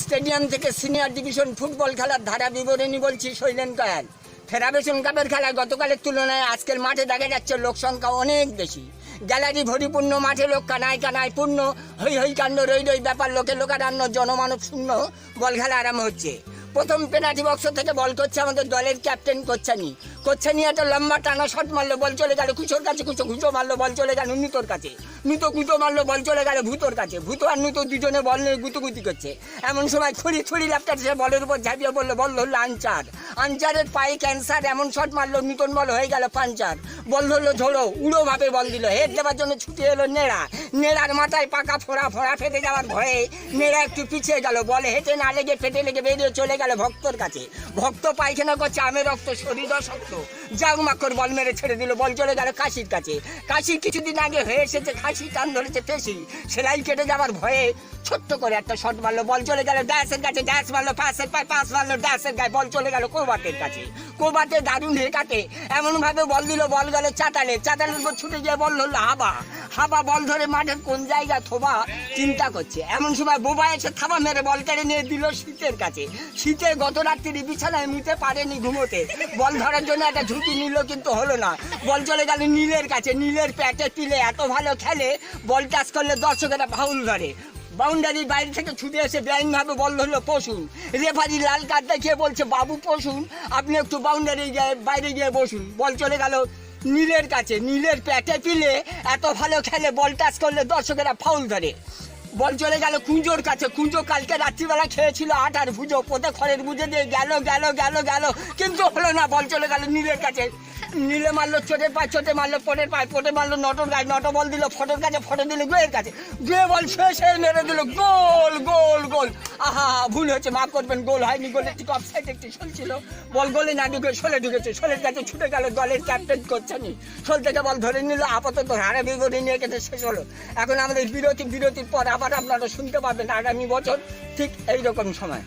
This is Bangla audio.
স্টেডিয়াম থেকে সিনিয়র ডিভিশন ফুটবল খেলার ধারা বিবরণী বলছি, শৈলেন কয়াল। ফেডারেশন কাপের খেলায় গতকালের তুলনায় আজকের মাঠে দেখা যাচ্ছে লোক সংখ্যা অনেক বেশি। গ্যালারি ভরিপূর্ণ, মাঠে লোক কানায় কানায় পূর্ণ, হৈ হৈ কাণ্ড, রই রই ব্যাপার, লোকে লোকারান্য জনমানব শূন্য, বল খেলা আরাম হচ্ছে। প্রথম পেনাল্টি বক্স থেকে বল করছে, আমাদের দলের ক্যাপ্টেন কোচ্ছানি। কোচ্ছানি একটা লম্বা টানা শট মারলো বল চলে গেল কুচোর কাছে, কুচো কুচো মারলো বল চলে গেল নিতোর কাছে। নিতো কুচো মারলো বল চলে গেল ভূতোর কাছে। ভূত আর নিতো দুজনে বল নিয়ে গুতুগুতি করছে। এমন সময় ছুরি ছুরি ল্যাপটার সে বলের উপর ঝাঁপিয়ে বলল বল ধরলো আনচার। আনচারের পায়ে ক্যান্সার, এমন শট মারলো নিতন বল হয়ে গেল পাঞ্চার। বল ধরলো ঝোড়ো উড়ো ভাবে বল দিল হেড দেওয়ার জন্য ছুটে এলো নেড়া। নেড়ার মাথায় পাকা ফোড়া ফোড়া ফেটে যাওয়ার ভয়ে নেড়া একটু পিছিয়ে গেল। বলে হেঁটে না লেগে, ফেটে লেগে বেরিয়ে চলে গেল ভক্তর কাছে। ভক্ত পায়খানা করছে, আমের রক্ত শরীর শক্ত। জাগ মাকড় বল মেরে ছেড়ে দিল, বল চলে গেল কাশির কাছে। কাশি কিছুদিন আগে হয়ে এসেছে খাসি টান ধরেছে পেশি সেলাই কেটে যাওয়ার ভয়ে ছোট্ট করে একটা শট মারলো, বল চলে গেল ড্যাসের কাছে ড্যাস মারলো, পাশের পায়ে পাস মারলো ড্যাসের গায়ে, বল চলে গেল কোবাটের কাছে। কোবাটে দারুণ হেকাতে এমন ভাবে বল দিল, বল গেল চাতালে। চাতালের উপর ছুটে গিয়ে বল ধরলো হাবা। হাবা বল ধরে মাঠের কোন জায়গায় থোবা চিন্তা করছে। এমন সময় বোবা এসে থাবা মেরে বল কেড়ে নিয়ে দিল শীতের কাছে। শীতে গত রাত্রি বিছানায় নিতে পারেনি ঘুমোতে। বল ধরার জন্য একটা নিল কিন্তু হলো না। বল চলে গেল নীলের কাছে। নীলের প্যাটে তিলে এত ভালো খেলে, বল টাচ করলে দর্শকেরা ফাউল ধরে। বাউন্ডারির বাইরে থেকে ছুটে এসে বেআইনভাবে বল ধরলো পশুন রেফারি লাল কার্ড দেখিয়ে বলছে, বাবু পশুন আপনি একটু বাউন্ডারি গিয়ে বাইরে গিয়ে বসুন। বল চলে গেল নীলের কাছে। নীলের প্যাটে পিলে এত ভালো খেলে বল টাচ করলে দর্শকেরা ফাউল ধরে। বল চলে গেল কুঞ্জোর কাছে। কুঞ্জো কালকে রাত্রিবেলা খেয়েছিল আট আর ভুজো। পোতে খড়ের বুঝে দিয়ে গেল গেল গেল গেল। কিন্তু হলো না, বল চলে গেল নীলের কাছে। নীলে মারলো চোটের পায়ে চোটে মারলো পটের পায়ে পটে মারলো, নটর গায়ে নট বল দিল, ফটোর কাছে ফটো দিল, গুয়ের কাছে। গুয়ে বল শেষে মেরে দিল, গোল গোল গোল। আহা, ভুল হয়েছে, মাফ করবেন, গোল হয়নি, গোল একটি অফ সাইড একটি চলছিল বল গোলে না ঢুকে, শোলে ঢুকেছে, শোলের কাছে ছুটে গেল, দলের ক্যাপ্টেন করছে নি শোল থেকে বল ধরে নিল, আপাতত হারে বিবরী নিয়ে কেটে শেষ হলো। এখন আমাদের বিরতি, বিরতির পর আবার আপনারা শুনতে পাবেন আগামী বছর, ঠিক এইরকম সময়।